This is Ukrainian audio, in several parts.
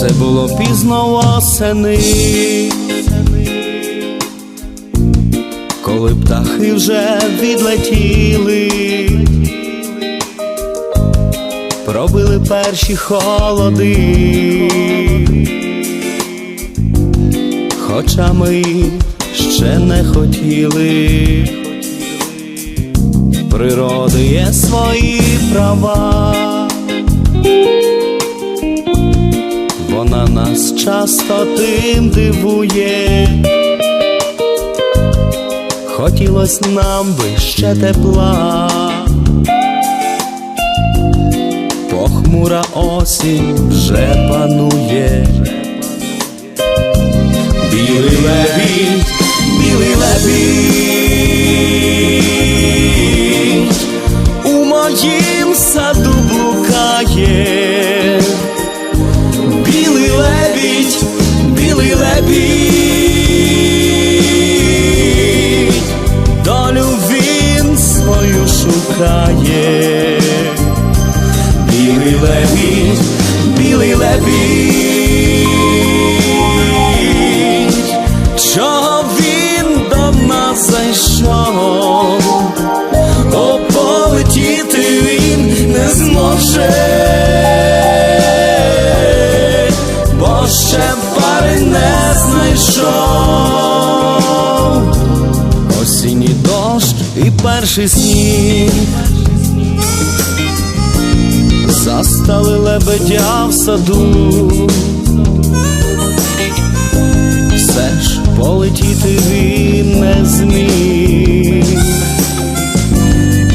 Це було пізно восени, коли вже відлетіли, пробили перші холоди, хоча ми ще не хотіли. Природи є свої права. Вона нас часто тим дивує, хотілось нам би ще тепла, похмура осінь вже панує, білий лебідь, білий лебідь, шукає, білий лебідь, білий лебідь, чого він до нас зайшов, О, полетіти він не зможе. Бо ще пари не знайшов. Перший сніг застали лебедя в саду. Все ж полетіти він не зміг,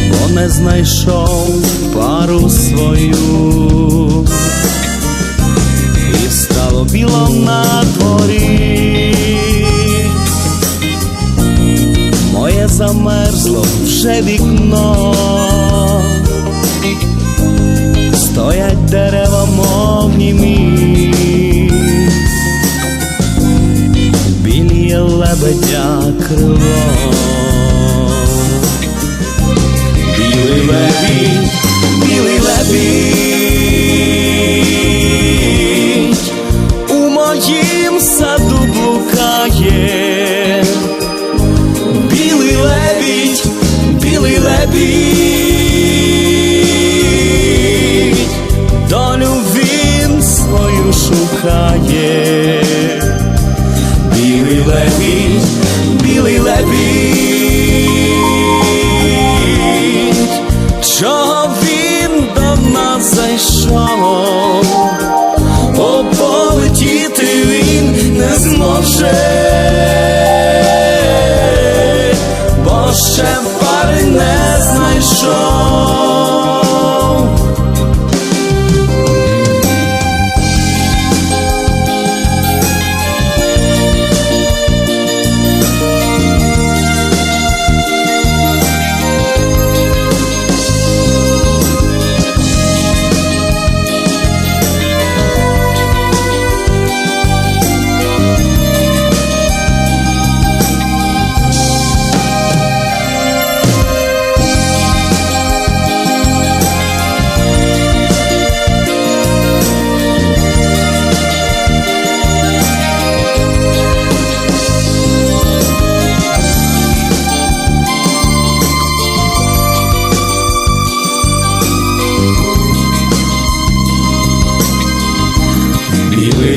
бо не знайшов пару свою і стало біло на дворі. Німі, біліє лебедя крило. Шукає. Білий лебідь, білий лебідь, чого він до нас зайшов, О, полетіти він не зможе, бо ще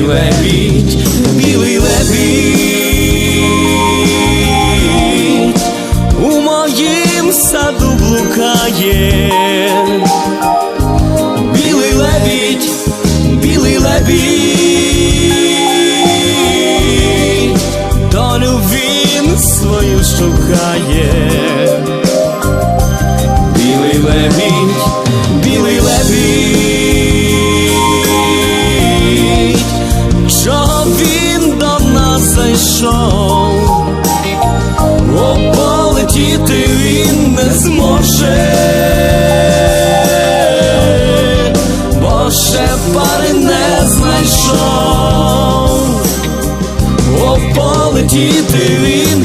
лебідь, білий лебідь, у моїм саду блукає. знайшов, О, полетіти він не зможе, бо ще пари не знайшов, О, полетіти він.